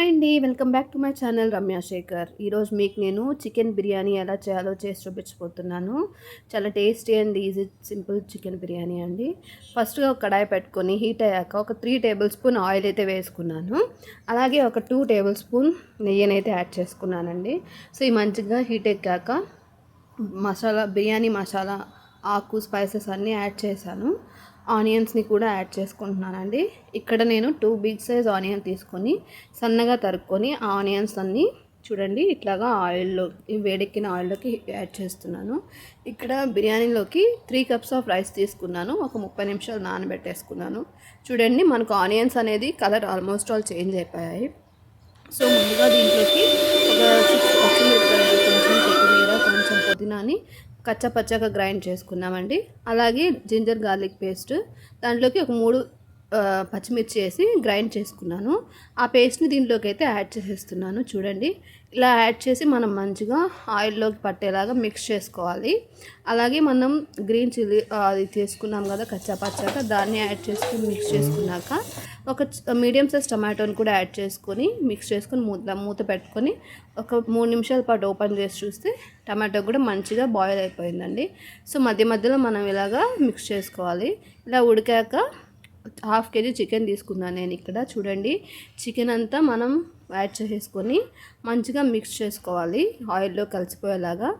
Hi అండి welcome back to my channel Ramya Shekar. ఈరోజు మీకు నేను చికెన్ బిర్యానీ ఎలా చేయాలో చేసి చూపించబోతున్నాను. చాలా tasty and easy simple chicken biryani అండి. ఫస్ట్గా ఒక కడాయి పెట్టుకొని హీట్ అయ్యాక ఒక త్రీ టేబుల్ స్పూన్ ఆయిల్ అయితే వేసుకున్నాను. అలాగే ఒక టూ టేబుల్ స్పూన్ నెయ్యినైతే యాడ్ చేసుకున్నానండి. సో ఈ మంచిగా హీట్ ఎక్కాక మసాలా బిర్యానీ మసాలా ఆకు స్పైసెస్ అన్నీ యాడ్ చేశాను. ఆనియన్స్ని కూడా యాడ్ చేసుకుంటున్నానండి. ఇక్కడ నేను టూ బిగ్ సైజ్ ఆనియన్ తీసుకొని సన్నగా తరుక్కొని ఆ ఆనియన్స్ అన్నీ చూడండి ఇట్లాగా ఆయిల్లో వేడెక్కిన ఆయిల్లోకి యాడ్ చేస్తున్నాను. ఇక్కడ బిర్యానీలోకి త్రీ కప్స్ ఆఫ్ రైస్ తీసుకున్నాను ఒక ముప్పై నిమిషాలు నానబెట్టేసుకున్నాను. చూడండి మనకు ఆనియన్స్ అనేది కలర్ ఆల్మోస్ట్ ఆల్ చేంజ్ అయిపోయాయి. సో ముందుగా దీంట్లోకి ఒక సిక్స్ పచ్చిమిరపకాయలు కొంచెం కొత్తిమీర కొంచెం పుదీనాని కచ్చపచ్చగా గ్రైండ్ చేసుకున్నామండి. అలాగే జింజర్ గార్లిక్ పేస్ట్. దాంట్లోకి ఒక మూడు పచ్చిమిర్చి వేసి గ్రైండ్ చేసుకున్నాను. ఆ పేస్ట్ని దీంట్లోకి అయితే యాడ్ చేసేస్తున్నాను. చూడండి ఇలా యాడ్ చేసి మనం మంచిగా ఆయిల్లోకి పట్టేలాగా మిక్స్ చేసుకోవాలి. అలాగే మనం గ్రీన్ చిల్లీ అది తీసుకున్నాం కదా కచ్చాపచ్చాక దాన్ని యాడ్ చేసుకుని మిక్స్ చేసుకున్నాక ఒక మీడియం సైజ్ టమాటోని కూడా యాడ్ చేసుకొని మిక్స్ చేసుకొని మూత మూత పెట్టుకొని ఒక మూడు నిమిషాల పాటు ఓపెన్ చేసి చూస్తే టమాటో కూడా మంచిగా బాయిల్ అయిపోయిందండి. సో మధ్య మధ్యలో మనం ఇలాగా మిక్స్ చేసుకోవాలి. ఇలా ఉడికాక హాఫ్ కేజీ చికెన్ తీసుకున్నాను నేను ఇక్కడ. చూడండి చికెన్ అంతా మనం యాడ్ చేసేసుకొని మంచిగా మిక్స్ చేసుకోవాలి. ఆయిల్లో కలిసిపోయేలాగా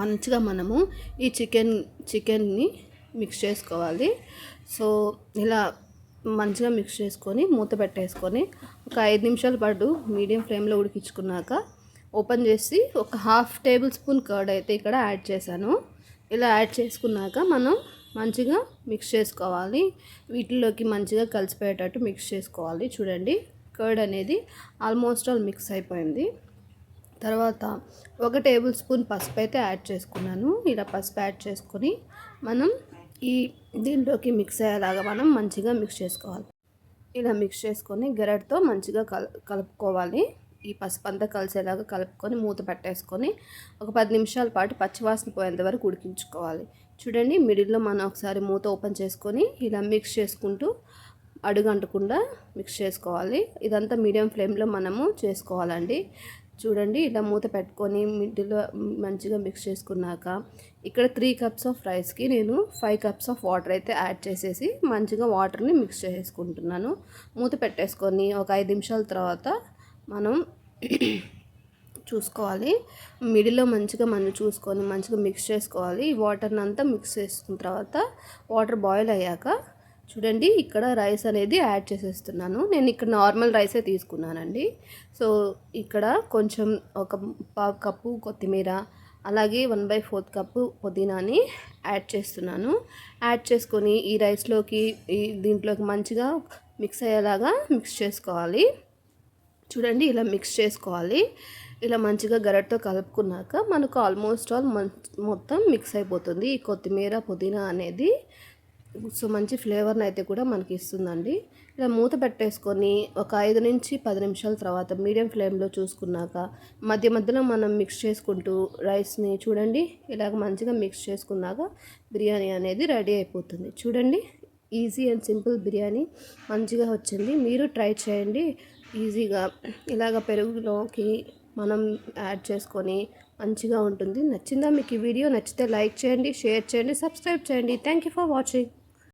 మంచిగా మనము ఈ చికెన్ చికెన్ని మిక్స్ చేసుకోవాలి. సో ఇలా మంచిగా మిక్స్ చేసుకొని మూత పెట్టేసుకొని ఒక ఐదు నిమిషాల పాటు మీడియం ఫ్లేమ్లో ఉడికించుకున్నాక ఓపెన్ చేసి ఒక హాఫ్ టేబుల్ స్పూన్ కర్డ్ అయితే ఇక్కడ యాడ్ చేశాను. ఇలా యాడ్ చేసుకున్నాక మనం మంచిగా మిక్స్ చేసుకోవాలి. వీటిలోకి మంచిగా కలిసిపోయేటట్టు మిక్స్ చేసుకోవాలి. చూడండి కర్డ్ అనేది ఆల్మోస్ట్ ఆల్ మిక్స్ అయిపోయింది. తర్వాత ఒక టేబుల్ స్పూన్ పసుపు అయితే యాడ్ చేసుకున్నాను. ఇలా పసుపు యాడ్ చేసుకొని మనం ఈ దీంట్లోకి మిక్స్ అయ్యేలాగా మనం మంచిగా మిక్స్ చేసుకోవాలి. ఇలా మిక్స్ చేసుకొని గెరడ్తో మంచిగా కల కలుపుకోవాలి. ఈ పసుపు అంతా కలిసేలాగా కలుపుకొని మూత పెట్టేసుకొని ఒక పది నిమిషాల పాటు పచ్చివాసన పోయేంత వరకు ఉడికించుకోవాలి. చూడండి మిడిల్లో మనం ఒకసారి మూత ఓపెన్ చేసుకొని ఇలా మిక్స్ చేసుకుంటూ అడుగంటకుండా మిక్స్ చేసుకోవాలి. ఇదంతా మీడియం ఫ్లేమ్లో మనము చేసుకోవాలండి. చూడండి ఇలా మూత పెట్టుకొని మిడిల్లో మంచిగా మిక్స్ చేసుకున్నాక ఇక్కడ త్రీ కప్స్ ఆఫ్ రైస్కి నేను ఫైవ్ కప్స్ ఆఫ్ వాటర్ అయితే యాడ్ చేసేసి మంచిగా వాటర్ని మిక్స్ చేసుకుంటున్నాను. మూత పెట్టేసుకొని ఒక ఐదు నిమిషాల తర్వాత మనం చూసుకోవాలి. మిడిల్లో మంచిగా మనం చూసుకొని మంచిగా మిక్స్ చేసుకోవాలి. ఈ వాటర్ని అంతా మిక్స్ చేసుకున్న తర్వాత వాటర్ బాయిల్ అయ్యాక చూడండి ఇక్కడ రైస్ అనేది యాడ్ చేసేస్తున్నాను. నేను ఇక్కడ నార్మల్ రైసే తీసుకున్నానండి. సో ఇక్కడ కొంచెం ఒక పావు కప్పు కొత్తిమీర అలాగే వన్ బై ఫోర్త్ కప్పు పుదీనాని యాడ్ చేస్తున్నాను. యాడ్ చేసుకొని ఈ రైస్లోకి ఈ దీంట్లోకి మంచిగా మిక్స్ అయ్యేలాగా మిక్స్ చేసుకోవాలి. చూడండి ఇలా మిక్స్ చేసుకోవాలి. ఇలా మంచిగా గరటితో కలుపుకున్నాక మనకు ఆల్మోస్ట్ ఆల్ మొత్తం మిక్స్ అయిపోతుంది. ఈ కొత్తిమీర పుదీనా అనేది. సో మంచి ఫ్లేవర్ని అయితే కూడా మనకి ఇస్తుందండి. ఇలా మూత పెట్టేసుకొని ఒక ఐదు నుంచి పది నిమిషాల తర్వాత మీడియం ఫ్లేమ్లో చూసుకున్నాక మధ్య మధ్యలో మనం మిక్స్ చేసుకుంటూ రైస్ని చూడండి ఇలాగ మంచిగా మిక్స్ చేసుకున్నాక బిర్యానీ అనేది రెడీ అయిపోతుంది. చూడండి ఈజీ అండ్ సింపుల్ బిర్యానీ మంచిగా వచ్చింది. మీరు ట్రై చేయండి. ఈజీగా ఇలాగ పెరుగులోకి మనం యాడ్ చేసుకొని మంచిగా ఉంటుంది. నచ్చిందా మీకు ఈ వీడియో? నచ్చితే లైక్ చేయండి షేర్ చేయండి సబ్స్క్రైబ్ చేయండి. Thank you for watching